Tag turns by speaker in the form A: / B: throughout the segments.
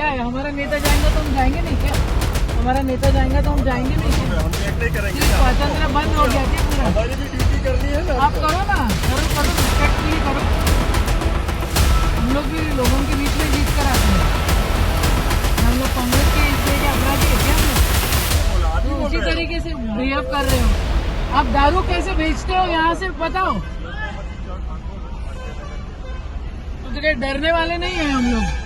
A: क्या है? हमारा नेता जाएँगे तो हम जाएँगे नहीं क्या? हमारा नेता जाएँगे तो हम जाएँगे नहीं क्या?
B: हम एक नहीं करेंगे
A: ये स्वातंत्र बंद हो गया क्या
B: हमारी भी ड्यूटी करनी है ना।
A: आप करो ना करो करो रिस्पेक्टफुली करो। हम लोग भी लोगों के बीच में जीत कर आते हैं। हम लोग कांग्रेस के इसलिए के अपराधी है क्या हम लोग? तो उसी तरीके से बिहेव कर रहे हो। आप दारू कैसे बेचते हो? यहाँ से बताओ। तो डरने वाले नहीं है हम लोग?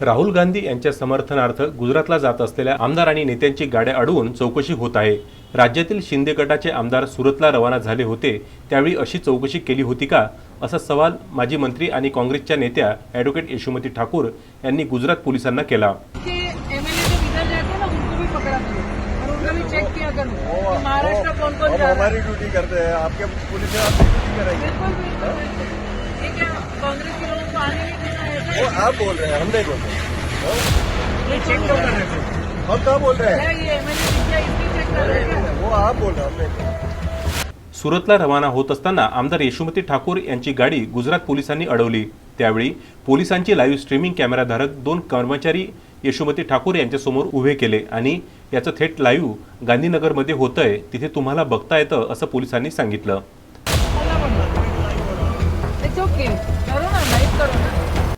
C: राहुल गांधी यांच्या समर्थनार्थ गुजरातला जात असलेल्या आमदार आणि नेत्यांची गाड्या अडवून चौकशी होत आहे. राज्यातील शिंदे गटाचे आमदार सुरतला रवाना झाले होते त्यावेळी अशी चौकशी केली होती का? असा सवाल माजी मंत्री आणि काँग्रेसच्या नेत्या ॲडव्होकेट यशोमती ठाकूर यांनी गुजरात पोलिसांना केला.
A: के
B: वो? आप बोल रहे हैं हम नहीं बोल रहे
A: ये चेक क्यों कर रहे थे?
B: हम कहाँ बोल रहे हैं?
A: रहे हैं?
B: वो आप बोल रहे हैं हम नहीं
C: सुरतला रवाना होत असताना आमदार यशोमती ठाकूर यांची गाडी गुजरात पोलिसांनी अडवली. त्यावेळी पोलिसांची लाईव्ह स्ट्रीमिंग कॅमेराधारक दोन कर्मचारी यशोमती ठाकूर यांच्यासमोर उभे केले आणि याचं थेट लाईव्ह गांधीनगरमध्ये होतंय तिथे तुम्हाला बघता येतं असं पोलिसांनी सांगितलं.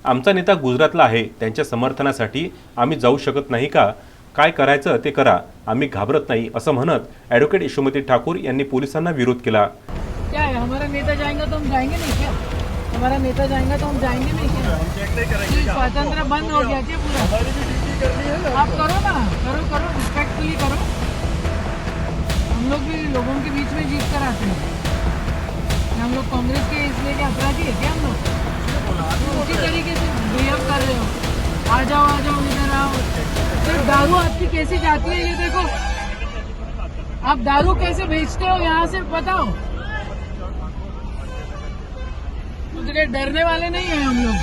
C: आमचा नेता गुजरातला आहे त्यांच्या समर्थनासाठी आम्ही जाऊ शकत नाही का? काय करायचं ते करा आम्ही घाबरत नाही असं म्हणत ॲडव्होकेट यशोमती ठाकूर यांनी पोलिसांना विरोध केला.
A: क्या है? हमारा नेता तो हम जाएंगे नहीं क्या? हमारा नेता तो हम जाएंगे नहीं क्या? ये बंद हो गया क्या पूरा। आप करो ना करो करो रिस्पेक्टफुली करो। हम लोग भी लोगों के बीच में जीत कर आते हैं। हम लोग कांग्रेस के इसलिए आ जाओ आ जाओ इधर आओ। सिर्फ दारू आपकी कैसे जाती है? ये देखो। आप दारू कैसे बेचते हो? यहाँ से बताओ। तो डरने वाले नहीं है हम लोग।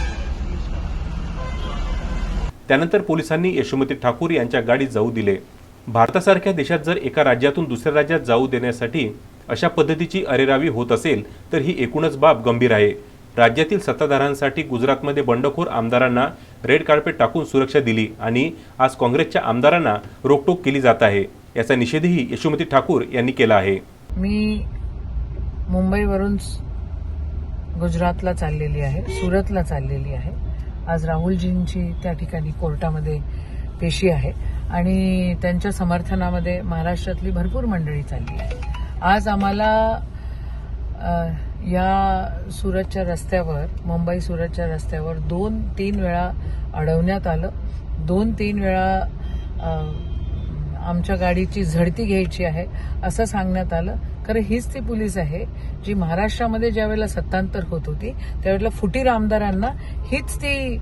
C: त्यानंतर पोलिसांनी यशोमती ठाकूर यांच्या गाडीत जाऊ दिले. भारतासारख्या देशात जर एका राज्यातून दुसऱ्या राज्यात जाऊ देण्यासाठी अशा पद्धतीची अरेरावी होत असेल तर ही एकूणच बाब गंभीर आहे. राज्यातील सत्ताधाऱ्यांसाठी गुजरातमध्ये बंडखोर आमदारांना रेड कार्पेट टाकून सुरक्षा दिली आणि आज काँग्रेसच्या आमदारांना रोकटोक केली जात आहे. याचा निषेधही यशोमती ठाकूर यांनी केला आहे.
A: मी मुंबईवरून गुजरातला चाललेली आहे सुरतला चाललेली आहे. आज राहुलजींची त्या ठिकाणी कोर्टामध्ये पेशी आहे आणि त्यांच्या समर्थनामध्ये महाराष्ट्रातली भरपूर मंडळी चालली आहे. आज आम्हाला या सुरतच्या रस्त्यावर मुंबई सुरतच्या रस्त्यावर दोन तीन वेळा अडवण्यात आलं. दोन तीन वेळा आमच्या गाडीची झडती घ्यायची आहे असं सांगण्यात आलं. खरं हीच ती पोलीस आहे जी महाराष्ट्रामध्ये ज्यावेळेला सत्तांतर होत होती त्यावेळेला फुटीर आमदारांना हीच ती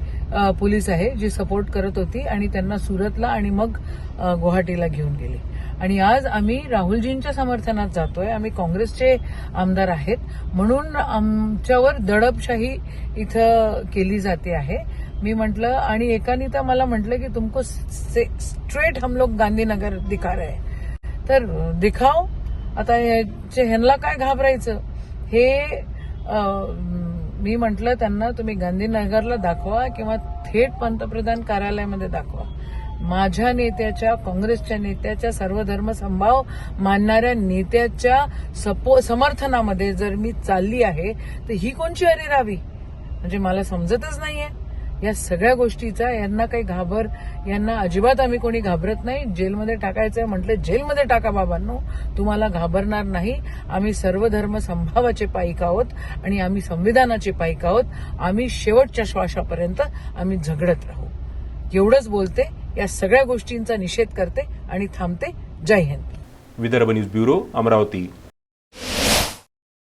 A: पोलीस आहे जी सपोर्ट करत होती आणि त्यांना सुरतला आणि मग गुवाहाटीला घेऊन गेली. आणि आज आम्ही राहुलजींच्या समर्थनात जातोय. आम्ही काँग्रेसचे आमदार आहेत. म्हणून आमच्यावर दडपशाही इथं केली जाते आहे. मी म्हटलं आणि एकाने तर मला म्हटलं की तुमको स्ट्रेट हम लोग गांधीनगर दिखा रहे तर दिखाव आता ह्यांना काय घाबरायचं? हे मी म्हटलं त्यांना तुम्ही गांधीनगरला दाखवा किंवा थेट पंतप्रधान कार्यालयामध्ये दाखवा. माझ्या नेत्याच्या काँग्रेसच्या नेत्याच्या सर्वधर्म संभाव मानणाऱ्या नेत्याच्या सपो समर्थनामध्ये जर मी चालली आहे तर ही कोणची अरेरावी? म्हणजे मला समजतच नाहीये. या सगळ्या गोष्टीचा यांना काही घाबर यांना अजिबात आम्ही कोणी घाबरत नाही. जेलमध्ये टाकायचं म्हटलं जेलमध्ये टाका बाबांनो. तुम्हाला घाबरणार नाही. आम्ही सर्वधर्म संभावाचे पाईक आहोत आणि आम्ही संविधानाचे पाईक आहोत. आम्ही शेवटच्या श्वासापर्यंत आम्ही झगडत राहू. एवढंच बोलते या सगळ्या गोष्टींचा निषेध करते आणि थांबते. जय Hind.
C: Vidarbha news bureau Amravati.